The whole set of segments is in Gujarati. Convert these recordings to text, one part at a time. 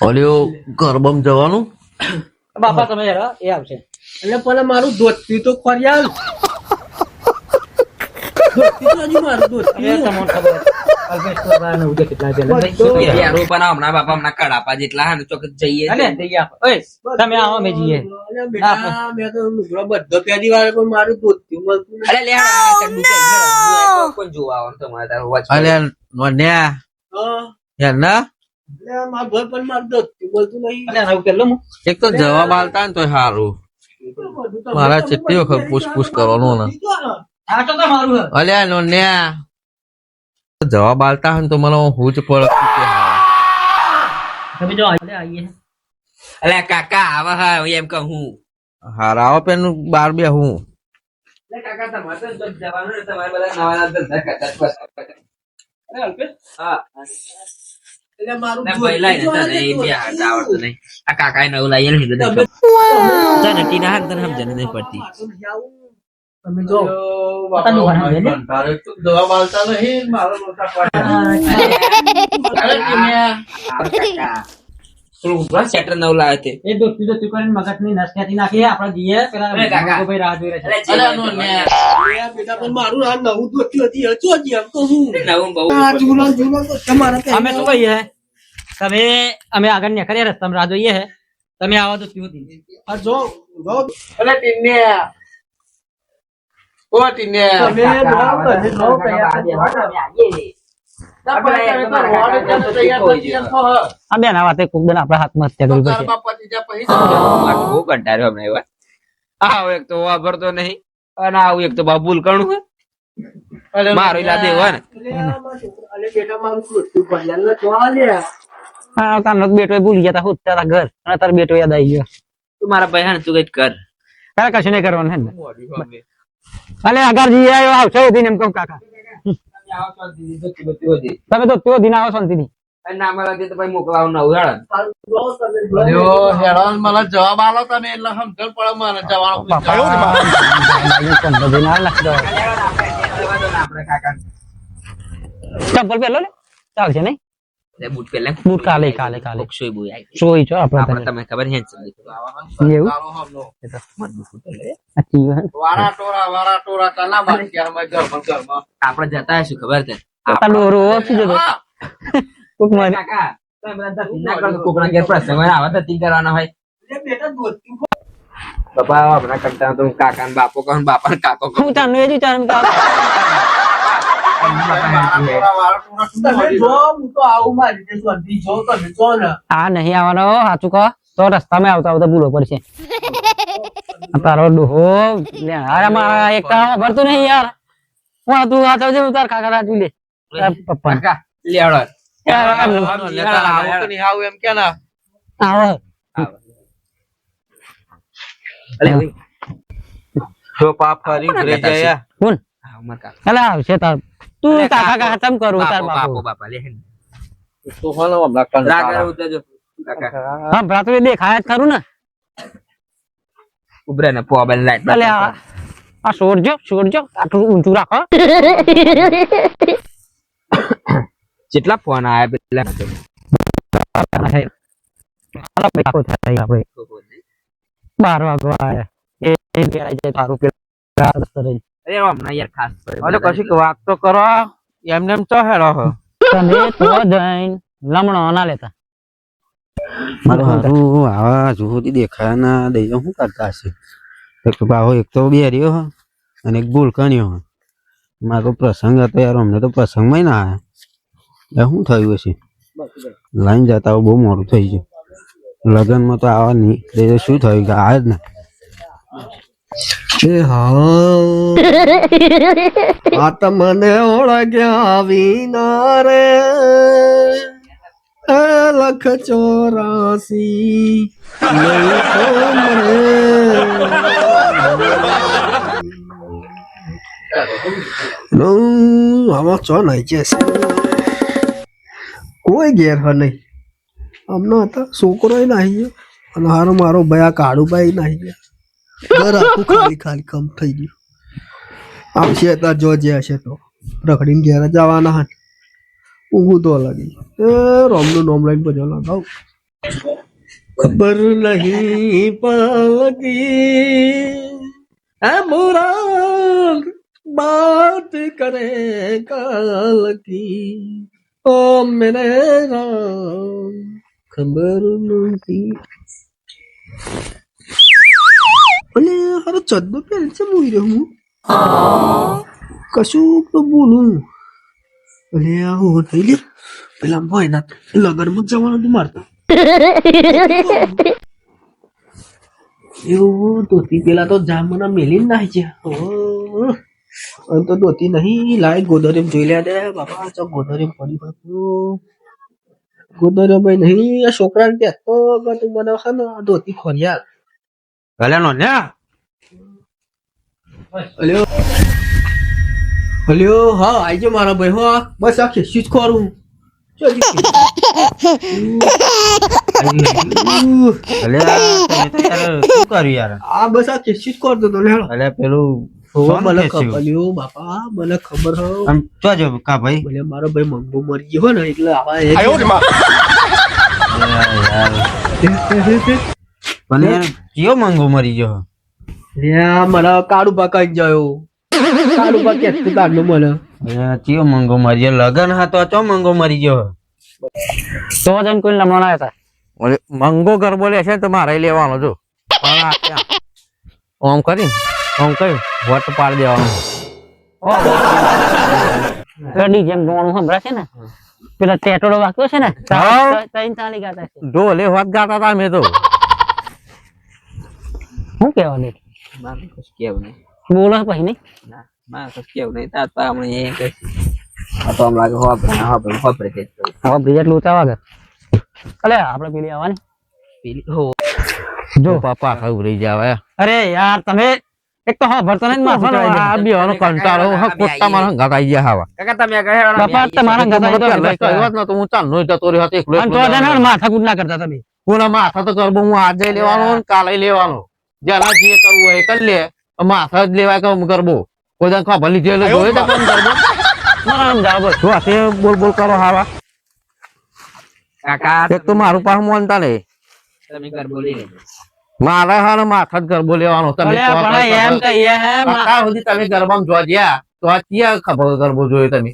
ઓલ્યો ગરબમ જવાનું? બાપા તમે હેરા એ આવશે. એટલે પેલા મારું ધોતી તો ફરિયાલ ધોતી તો હજી મારું ધોતી તમને ખબર જોવા એક તો જવાબ આલતા ને તો સારું મારા કેટલી વખત પૂછપૂછ કરવાનું ને. આ તો તમારું હે. અલ્યા નોન્યા જવાબ આલતા હોય ને તો મને હું જ પડતું કે હા. તમે જો અલે, કાકા આવા હા એમ કહું. હું હારા આવો પેન બાર બે હું. કાકા તમારે તો જવાનું તમારે બધા નવા નવા ધંધા કરતા હા. કાકાએ નવું સમજણ નહીં પડતી તમે જો? જવાબ આલતા નહીં. મારો કાકા. થોડું સેટર નવું લાવે તે. એ દોસ્તી કરીને મગજની નસ નાખીએ આપડે જઈએ પેલા ભાઈ રાહ જોઈ રહ્યા છે. અલે, જે- અરે બેટા પણ મારું આ નવું ધોતી હતી હજુ હજી એમ કહું છું. નવું બહુ. આ જૂના જૂના તો તમારા અમે શું કહીએ? તમે અમે આગળ નીકળીએ રસ્તામાં રાહ જોઈએ હે. તમે આવો તો શું દીધી આ જો જો. અલે ટીન્યા ઓ ટીન્યા તમે જો તમે જો આ બેન આ વાતે કોક આપણા હાથમાં હત્યા કરવી પડશે. બહુ કંટાળ્યો હમણાં એવા આવો એક તો વાપરતો નહીં અને આવું એક તો બાબુલ કણું હે. મારો એવો ને. હા તારનો બેટો ભૂલી ગયા તા હોતા તારા ઘર અને તાર બેટો યાદ આવી ગયો. તું મારા ભાઈ હે તું કંઈક કર. તારે કશું નહીં કરવાનું હે ને અલે આગળ જઈએ આવ્યો આવશે એમ કહું કાકા. તમે તો त्यो દિન આવો શાંતિથી જવાબ આલો તમે એટલે સમજણ પડે મને કાકા ચંપલ પહેલો ને ચાલશે નહીં બૂટ પહેલા બૂટ કાલે કાલે કાલે સોય બોય આવી સોઈ છો આપણે આપણે ખબર હે એવું વારા ટોરા વારા ટોરા તના મારી ગયા અમે ઘરમાં ઘરમાં આપણે જતા હશું ખબર છે આ ડોરો ઓછી જતો કોક મારી કાકા તમે બધા ના કરો તો કોકના ઘેર પ્રસંગ હોય ને આવા હોય બાપા હમણાં કરતા તો કાકા ને બાપો કહું બાપા ને કાકો કહું હું તારનું એ જ વિચારું આ- તો નહીં આવવાનો સાચું કહો. તો રસ્તામાં આવતા આવતા ભૂલો પડશે. તારો ડોહો અરે મારા એક તો ભરતું નહીં યાર. હું તું આ હું તાર કાકા રાજુ લે. પપ્પા કાકા લેવડો. આવું આવું એમ કે ના. આવો. અલે જો પાપ ફરી ઘરે જાય કોણ? આવ માર કાકા. અલા આવશે તાર તું કાકા કાકા. ચમ કરું તાર બાપો. બાપો લે તો હોનો. રાગ આવે ઉતરજો. કાકા. હા ભરા તો દેખાય જ ખરું ને. ઉભરે ને પોબલ લાઈટ અલે આ આ છોડજો છોડજો આટલું ઊંચું રાખો. જેટલા ફોન આયા પેલા બાર વાગવા આયા. એ તારું પેલા રસ્તે રહી અરે હમણાં યાર ખાસ અરે કશીક વાત તો કરો એમને એમ તો હેડો હો તમે તો જઈને લમણો ના લેતા. મારે હારું આવા જોતી દેખાય ના દઈ શું કરતા હશે? એક તો બાહો એક તો બે રહ્યો હો અને એક ભૂલકણ્યો હો. મારો પ્રસંગ હતો યાર અમને તો પ્રસંગમાં ના આવ્યા એ શું થયું હશે? લાઈન જતા હોય બહુ મોડું થઈ ગયું. લગ્નમાં તો આવા નહીં શું થયું? કે આ જ ને. એ હા આ તો મને ઓળખ્યા વિના રે. લખ ચોરાસી. આમાં ચો નહીં છે? કોઈ ઘેર હ નહીં. હમણાં હતા છોકરો નાહી ગયો અને હારો મારો ભાઈ આ કાળુભાઈ નાહી ગયા. ઘર ખાલી ખાલી કમ થઈ ગયું આમ છે તાર જો જે હશે તો રખડીને ઘેર જવાના હન ઊંઘું તો લાગી એ રોમનું નોમ લઈને બજો લગાવ ખબર નહીં પડતી એ મુરાદ બાત કરે કાલ કી ઓ મેરે રામ ખબર નહીં અને હારો ચદ્દો પહેરે છે મુઈ રહ્યો હું કશું તો બોલું અલે આ હું થઈ લે પેલા ભાઈ ના લગનમાં જવાનું તું મારતા એવું ધોતી પેલા તો જામના મેલી નાખી છે ઓહ, હવે તો ધોતી નહીં લાય ગોદરેમ જોઈ લે દે બાપા ચો ગોદરેમ પડી પડ્યું ગોદરેમ ભાઈ નહીં આ છોકરાને કહેતો કે તું મને છે ને આ ધોતી ખોરિયાલ ગલ્યાનો ને હલ્યો હલ્યો હા આઈજો મારા ભાઈ હો આ બસ આ ખેંચી જ ખોરું. અલ્યા અલ્યા મારો ભાઈ મંગો મરી ગયો હોય ને એટલે આવા. પણ યાર કયો મંગો મરી ગયો લ્યા, મને કાળુ પકાઈ ગયો કાળુ પા કેતું કાઢલો મને કયો મંગો મરી ગયો લગન હતો ચો મંગો મરી ગયો તો જન કોઈ લમણ હતા ઓલે મંગો ગરબો લેશે છે તો મારે લેવાનો જો પણ આ ક્યાં? ઓમ કરી ઓમ કરી વટ પાડી દેવાનો ગડી જેમ ગોણું સંભળાશે ને પેલા ટેટોડો વાક્યો છે ને છે ઢોલે વાત ગાતા હતા અમે તો શું કહેવાનું મારે કશું કેવું નહીં. બોલો પછી નહીં. ના મારે કશું કેવું નહીં. તાર હમણાં એ કઈ આ તો અલે આપણે પેલી આવવાની. પેલી હો. જો. પાપા ખાવું રહી જાવે અરે યાર તમે એક તો હા ભરતો નહીં માથું આ બેવાનો કંટાળો હા ખોટા મારા ગયા હાવા. કાકા તમે બાપા તમારા તો તો હું ચાલનો જતો રહ્યો હતો એકલો અને તો એકલો છે ને ના કરતા તમે. કોના માથા તો કરબો હું આજે લેવાનો ને કાલે લેવાનો. જેના જે કરવું હોય કરી લે. માથા જ લેવાય કે કરબો. કોઈ દાન ખબર જેલ જોયે તો કામ કરબો. આમ બસ. જો આતે બોલ બોલ કરો હાવા કાકા એક તો મારું પાસે મોનતા નહીં. તમે કર બોલી લેજો મારે હા માથા જ ગરબો લેવાનો. તમે એમ. કહીએ હે સુધી તમે ગરબામાં જોવા ગયા તો આ ક્યાં ખબર ગરબો જોયો તમે?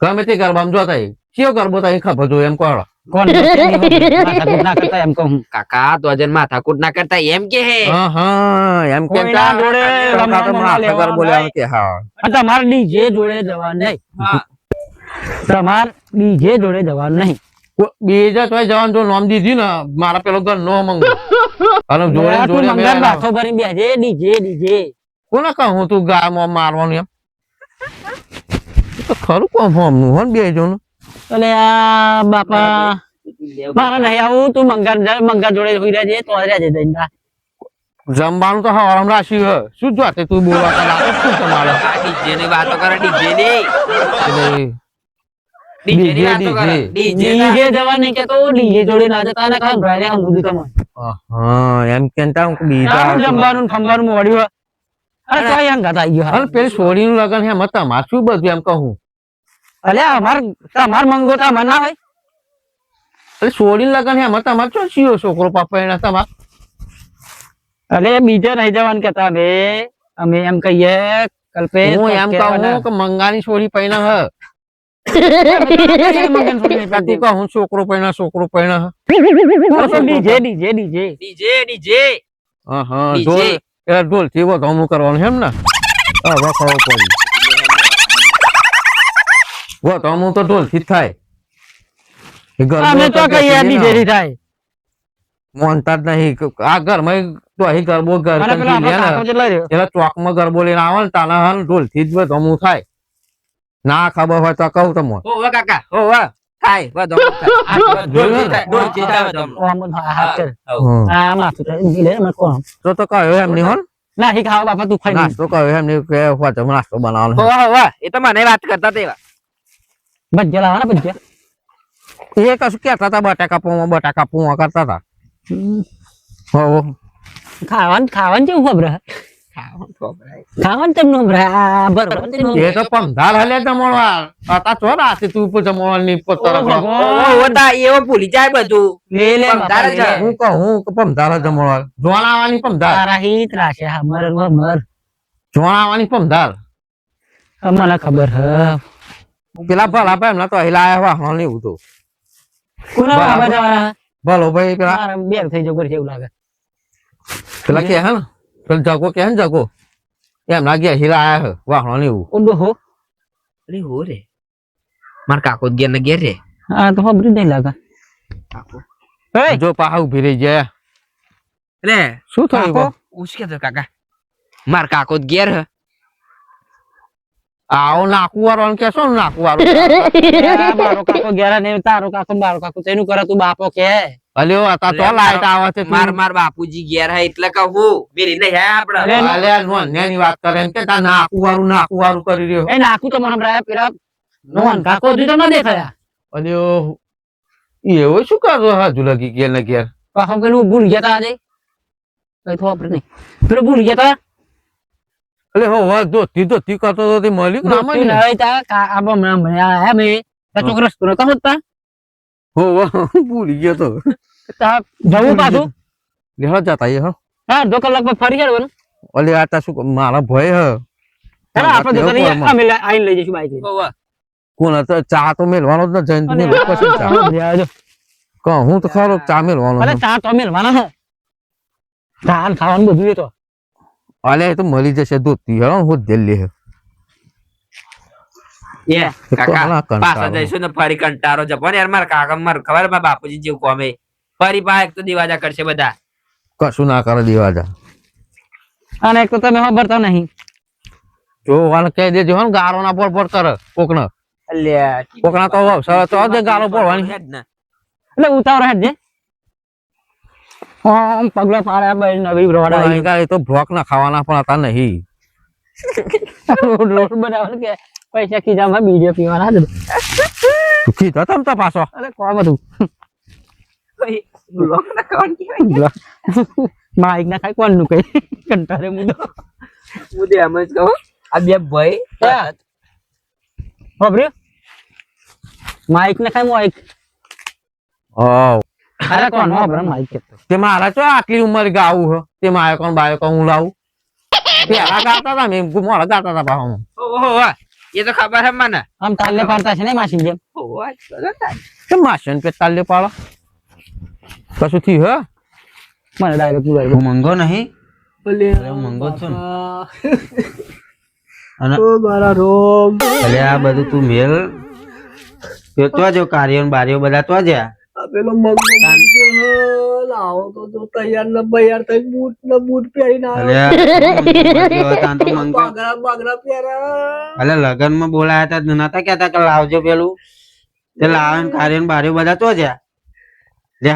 ગમે તે ગરબામાં જોતા. કયો ગરબો તમે ખબર જોયો એમ કહો કોણ માથાકૂટ ના કરતા એમ કહું કાકા તો અજન માથાકૂટ ના કરતા એમ કે હે? હા હા એમ કે કોઈના જોડે કાકા તો રમવામાં માથા ગરબો લેવાનું લેવાનો કે હા. તમારે ડીજે જોડે જવાનું નહીં. હા. તમારે ડીજે જોડે જવાનું નહીં. બીજા તો જવાનું જો નામ દીધી ને મારા પેલો ઘર નો મંગ અને જોડે જોડે મંગળ બાથો ભરીને બેજે ડીજે ડીજે. કોને કહું તું ગામ મારવાનું એમ? ખરું કોમ હોમનું નું ને બેજો જણ એટલે આ બાપા મારા નહીં આવું તું મંગા જા, મંગળ જોડે હોઈ રહેજે તો રહ્યા છે જા. જમવાનું તો હવારમાં રાખ્યું હે શું જોતે તું બોલવા તા લાગે? શું તમારે? ડીજે ની વાતો કરે ડીજે ની. ડીજે ની વાતો કરે ડીજે ડીજે જવા નહીં કેતો ડીજે જોડે ના જતા ને ખાલી ભાઈને સમજું તમે હા એમ કેતા હું બીજા જમવાનું ખમવાનું મોડ્યું અરે તો અહીં ઘાત આવી ગયો. પેલી સોડીનું લગન હે મત તમારે શું બધું એમ કહું? અલે અમાર તમાર મંગો તો હોય એટલે સોડીનું લગન હે મત તમારે શું છોકરો પાપા એના તમારે? અલે બીજે નહીં જવાનું કેતા અમે. અમે એમ કહીએ કલ્પે હું એમ કહું કે મંગાની સોડી પૈણા હે. છોકરો પૈણા છોકરો પૈણા DJ DJ DJ. DJ DJ. હા હા ઢોલ ઢોલથી વધુ કરવાનું એમ ને? હા ખબર પડી વધામું તો ઢોલથી જ થાય. એ ગરબો અમે તો કઈ એની થી થાય. મોનતા જ નહીં આ ઘરમાં તો અહીં ગરબો ઘર એટલે ચોકમાં ગરબો લઈને આવે ને તાના હાલ ઢોલથી જ વધામું થાય. ના ખબર હોય તો કહું તમને. ઓ વાહ કાકા વાહ થાય વધો થાય. ઓ, આમ જ હા, હા, ચાલ. હમ. આ માથું ચાલ. ઈ લે, મને કોણ? તો તો કહ્યો એમ નહીં હો ના? હી ખાવા બાપા તું ખાઈ. નાસ્તો કહ્યો એમ નહીં કે હોતે નાસ્તો બનાવવાનો. હો વાહ વાહ એ તો મને વાત કરતા તેવા. ભજીયા લાવવાના ભજીયા એ કશું કહેતા હતા બટાકા પૂવા બટાકા પૂવા કરતા હતા. હો ખાવાનું ખાવાનું કેવું ખબર હે? ખાવાનું તેમનું ભરા એ તો પમધાર હલે જમણવાર. હતા રાતે તું તરફ એવો ભૂલી જાય બધું. લે લે. હું કહું હું કે પમધાર જમણવાર. જોણાવાની પમધાર તારા હિત રાશે મર મર જોણાવાની પંધાર. મને ખબર હ. પેલા ભલા ભાઈ એમના તો હિલા આવ્યા વાહનો નહીં એવું તો કોના. બાબા જવાના ભલો ભાઈ પેલા બેન થઈ જવું પડશે એવું લાગે પેલા કે હે પેલા જગો કે હે જગો એમના ગયા હિલા આવ્યા હે વાહનો નહીં એવું ઓડો હો અરે હો રે માર કાકો ગેર ને ગેર રે હા તો ખબર નહીં લાગે કાકો એ જો પાહા ઊભી રહી જાય એટલે શું થયું? ઉસકે તો કાકા માર કાકો ગેર હે આવો નાખું વાળો કેશો શું નાકુ વાળો? મારો કાકો ઘેરા ને તારો કાકો ને મારો કાકો તેનું કરે તું બાપો કે? અલે ઓ આતા તો લાઈટ આવે છે માર માર બાપુજી ઘેર હે એટલે કહું. મેરી ને હે આપડે. અલે અલ્યા નોંધ્યાની વાત કરે ને કે તા ના વાળું નાકુ વાળું કરી રહ્યો. એ નાખું તો મને હમણાં પેલા નોન કાકો તો ન દેખાયા. અલ્યો એવો શું કરતો હાજુ લગી ઘેર ને ઘેર? કે પેલું ભૂલ ગયા તા આજે. કઈ તો આપણે નહીં. પેલું ભૂલ ગયા તા. એટલે હો હો ધોતી ધોતી કરતો તો તે મળ્યું કે ના મળ્યું? હોય તા કા આબ હમણાં હમણાં આયા મે ત્યાં છોકરો રસ્તો નતો હોતા હો વાહ ભૂલી ગયો તો. તા જવું પાછું? લેહો જતા એ હો. હા દો કલાક પછી ફરી જવાનું અલે આ તા શું મારા ભય હ. ચાલો આપણે જતા પડે અમે આઈને લઈ જઈશું બાઈક ઓવા. કોણ હતો? ચા તો મેલવાનો જ ન જઈને મેલો. પછી ચા. બધા કહું હું તો ખરો ચા મેલવાનો અરે. ચા તો મેલવાનો હે. ચા ખાવાનું બધું એ તો. અલે તો મળી જશે ધોતી હેડો હું દિલ્હી હે. એ કાકા પાછા જઈશું ને ફરી કંટારો જપો ને યાર મારા કાકા માર ખબર મારા બાપુજી જેવું કોમે ફરી પા એક તો દિવાજા કરશે બધા. કશું ના કરે દેવાજા. અને એક તો તમે ખબરતા નહીં. જો વાલ કહી દેજો હો ને ગારો ના પર પર કરે કોકણ અલ્યા કોકના તો અવસર તો ગારો પડવાની ને. એટલે ઉતાવળ હેડ જે આમ પગલા પાડ્યા ભાઈ નવી રોડ પણ આવી કાંઈ તો બ્લોક ના ખાવાના પણ હતા નહીં. રોડ બનાવવાનું કે પૈસા ખીજામાં બીજો પીવાના જ તું કીધો તમ તો પાછો. અરે કોમ હતું. બ્લોક ના કોણ કહેવાય. માઇક ના ખાય કોણનું કઈ કંટારે મુદો મુદે એમ જ કહો આ બે ભાઈ ખબર માઇક ના ખાય માઇક હા અરે કોણ? તે. મારા ચો આટલી ઉંમર ગાવું હો? તે મારે કોણ? બાયો કોણ? હું લાવું? પેલા ગાતા હતા મેં મોડા ગાતા હતા પાછા ઓહો એ તો ખબર હે મને. આમ તાલે પાડતા છે ને માસી જેમ? ઓહો. કે તાલ્લે પાડો? કશું થયું હે? મને ડાયરેક્ટ મંગો નહીં. ભલે. મંગો ને. અને ઓ મારા રોમ. એટલે આ બધું તું મેલ. તો જો કાર્યો ને બારીઓ બધા તો જ્યાં. પેલો. લાવો તો જો તૈયાર ને બૈયાર થઈ બૂટ ને બૂટ પહેરીને આવ્યો. બાગડા પહેર્યા એટલે લગનમાં બોલાયા હતા નતા કેતા કે લાવજો પેલું? તે લાવે ને બારે બધા તો જ્યાં? લે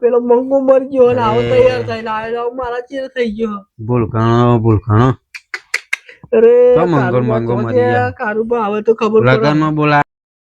પેલો મંગો મરી ગયો ને આવો તૈયાર થઈને આવ્યો. મારા ચેર થઈ ગયો. ભૂલખાણો ભૂલખાણો અરે મંગો મંગો મરી ગયા. કારુબા હવે તો ખબર લગનમાં બોલાયા